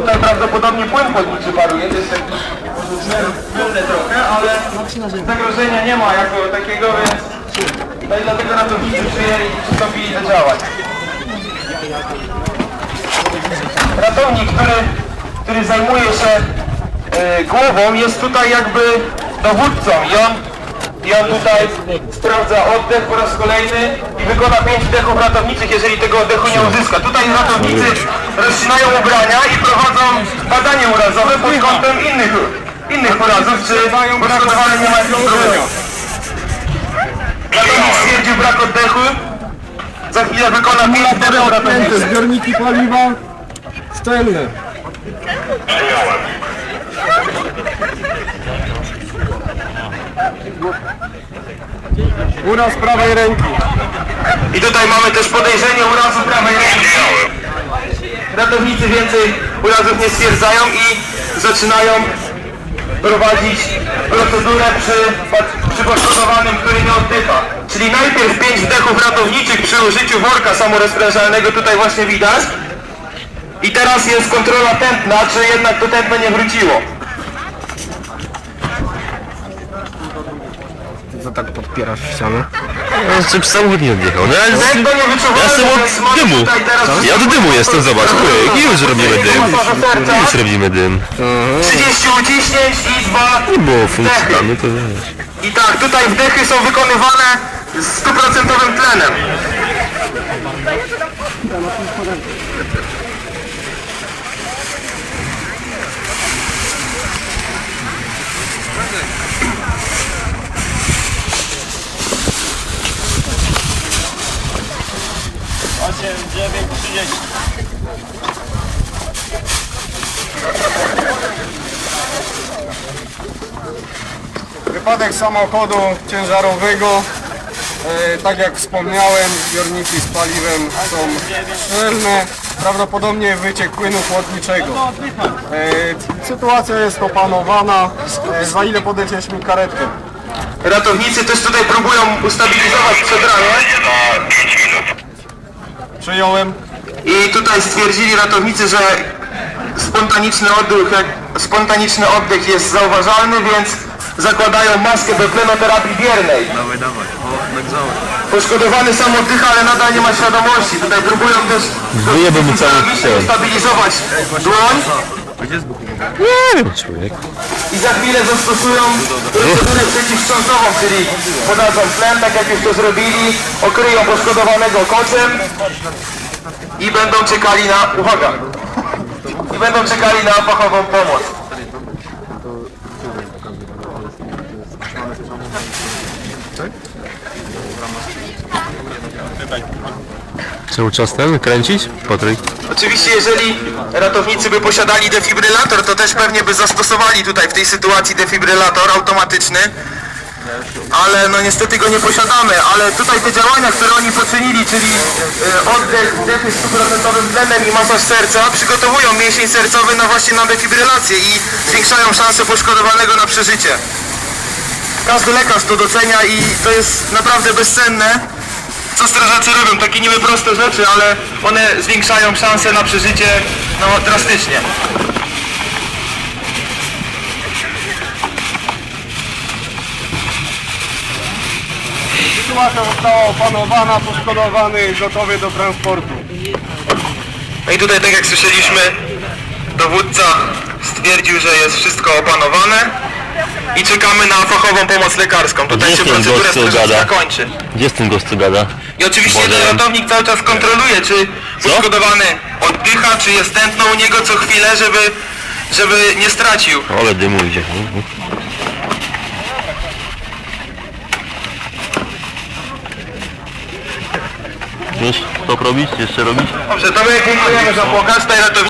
tutaj prawdopodobnie płyn chłodniczy paruje, to jest tak mylne trochę, ale zagrożenia nie ma jako takiego, więc no i dlatego ratownicy przyjęli i przystąpili do działań. Ratownik, który, który zajmuje się e, głową jest tutaj jakby dowódcą i on, i on tutaj sprawdza oddech po raz kolejny i wykona pięć wdechów ratowniczych, jeżeli tego oddechu nie uzyska. Tutaj ratownicy rozcinają ubrania i prowadzą badanie urazowe pod kątem innych, innych urazów, czy poszkodowany nie ma jakichś problemów. Ratownik stwierdził brak oddechu, za chwilę wykona pięć wdechów ratowniczych. Zbiorniki paliwa szczelne. Uraz prawej ręki. I tutaj mamy też podejrzenie urazu prawej ręki. Ratownicy więcej urazów nie stwierdzają i zaczynają prowadzić procedurę przy, przy poszkodowanym, który nie oddycha. Czyli najpierw pięć wdechów ratowniczych przy użyciu worka samorozprężalnego, tutaj właśnie widać. I teraz jest kontrola tętna, czy jednak to tętno nie wróciło. Co tak podpierasz ścianę? No, czym samochód nie odjechał, no ale... Wyczuwalne, Ja jestem więc od mamy dymu. Ja od dymu jestem, zobacz, pyk, już robimy dym. Już robimy dym. 30 uciśnięć i dwa Nie było funkcji planu, to wiesz. I tak, tutaj wdechy są wykonywane z stuprocentowym tlenem. Wypadek samochodu ciężarowego. E, tak jak wspomniałem, zbiorniki z paliwem są szczelne. Prawdopodobnie wyciek płynu chłodniczego. E, sytuacja jest opanowana. E, za ile podejdziesz mi karetkę? Ratownicy też tutaj próbują ustabilizować przedramię Przyjąłem. i tutaj stwierdzili ratownicy, że spontaniczny oddech, jak, spontaniczny oddech jest zauważalny, więc zakładają maskę do tlenoterapii biernej. Dawaj, dawaj, o, nagrzałem. Poszkodowany sam oddycha, ale nadal nie ma świadomości. Tutaj próbują też Wyjebę mu cały ustabilizować dłoń Nie wiem, człowiek. i za chwilę zastosują procedurę przeciwwstrząsową, czyli podadzą tlen, tak jak już to zrobili, okryją poszkodowanego koczem i będą czekali na, uwaga, i będą czekali na fachową pomoc. Cały czas ten kręcić? Patryk? Oczywiście jeżeli ratownicy by posiadali defibrylator, to też pewnie by zastosowali tutaj w tej sytuacji defibrylator automatyczny. Ale no niestety go nie posiadamy, ale tutaj te działania, które oni poczynili, czyli e, oddech, z stuprocentowym tlenem i masaż serca, przygotowują mięsień sercowy na właśnie na defibrylację i zwiększają szanse poszkodowanego na przeżycie. Każdy lekarz to docenia i to jest naprawdę bezcenne. Co strażacy robią? Takie niby proste rzeczy, ale one zwiększają szanse na przeżycie no, drastycznie. Sytuacja została opanowana, poszkodowany gotowy do transportu. No i tutaj, tak jak słyszeliśmy, dowódca stwierdził, że jest wszystko opanowane i czekamy na fachową pomoc lekarską. Tutaj Gdzie się ten procedura co strażacka kończy. Gdzie ten gość, co gada? I oczywiście Boże. ten ratownik cały czas kontroluje, czy poszkodowany oddycha, czy jest tętno u niego co chwilę, żeby, żeby nie stracił. Ale dymu idzie. Wiesz, co robić? Jeszcze robić? Dobrze, to my dziękujemy za pokaz. Tutaj ratownicy